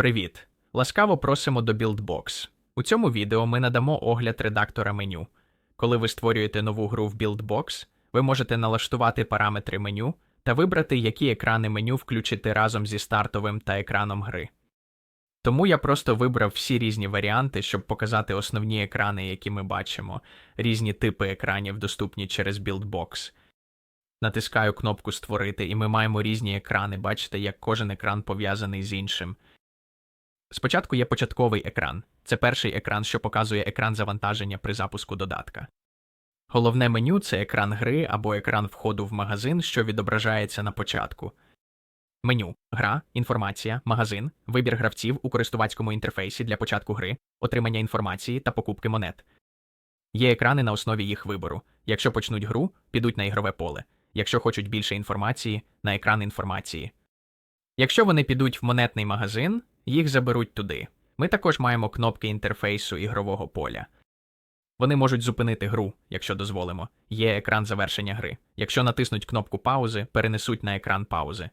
Привіт! Ласкаво просимо до BuildBox. У цьому відео ми надамо огляд редактора меню. Коли ви створюєте нову гру в BuildBox, ви можете налаштувати параметри меню та вибрати, які екрани меню включити разом зі стартовим та екраном гри. Тому я просто вибрав всі різні варіанти, щоб показати основні екрани, які ми бачимо, різні типи екранів доступні через BuildBox. Натискаю кнопку Створити, і ми маємо різні екрани. Бачите, як кожен екран пов'язаний з іншим. Спочатку є початковий екран. Це перший екран, що показує екран завантаження при запуску додатка. Головне меню це екран гри або екран входу в магазин, що відображається на початку. Меню, гра, інформація, магазин, вибір гравців у користувацькому інтерфейсі для початку гри, отримання інформації та покупки монет. Є екрани на основі їх вибору. Якщо почнуть гру, підуть на ігрове поле. Якщо хочуть більше інформації, на екран інформації. Якщо вони підуть в монетний магазин, їх заберуть туди. Ми також маємо кнопки інтерфейсу ігрового поля. Вони можуть зупинити гру, якщо дозволимо. Є екран завершення гри. Якщо натиснуть кнопку паузи, перенесуть на екран паузи.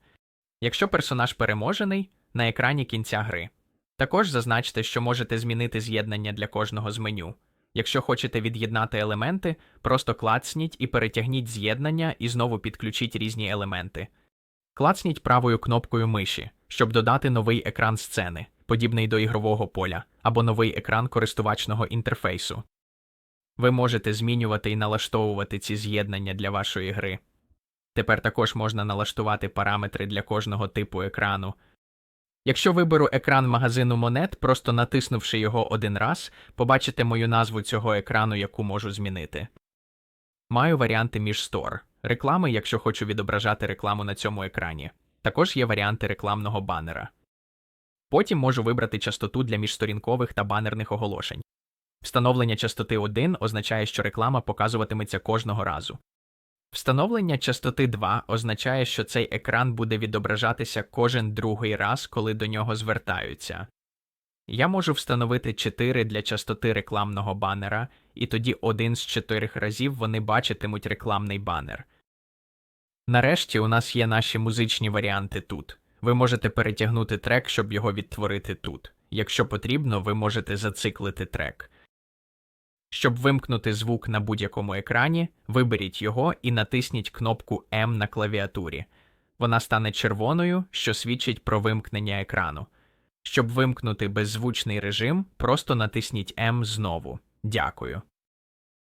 Якщо персонаж переможений, на екрані кінця гри. Також зазначте, що можете змінити з'єднання для кожного з меню. Якщо хочете від'єднати елементи, просто клацніть і перетягніть з'єднання і знову підключіть різні елементи. Клацніть правою кнопкою миші, щоб додати новий екран сцени, подібний до ігрового поля, або новий екран користувачного інтерфейсу. Ви можете змінювати і налаштовувати ці з'єднання для вашої гри. Тепер також можна налаштувати параметри для кожного типу екрану. Якщо виберу екран магазину монет, просто натиснувши його один раз, побачите мою назву цього екрану, яку можу змінити. Маю варіанти між Store, реклами, якщо хочу відображати рекламу на цьому екрані. Також є варіанти рекламного банера. Потім можу вибрати частоту для міжсторінкових та банерних оголошень. Встановлення частоти 1 означає, що реклама показуватиметься кожного разу. Встановлення частоти 2 означає, що цей екран буде відображатися кожен другий раз, коли до нього звертаються. Я можу встановити 4 для частоти рекламного банера, і тоді один з чотирьох разів вони бачитимуть рекламний банер. Нарешті у нас є наші музичні варіанти тут. Ви можете перетягнути трек, щоб його відтворити тут. Якщо потрібно, ви можете зациклити трек. Щоб вимкнути звук на будь-якому екрані, виберіть його і натисніть кнопку М на клавіатурі. Вона стане червоною, що свідчить про вимкнення екрану. Щоб вимкнути беззвучний режим, просто натисніть М знову. Дякую.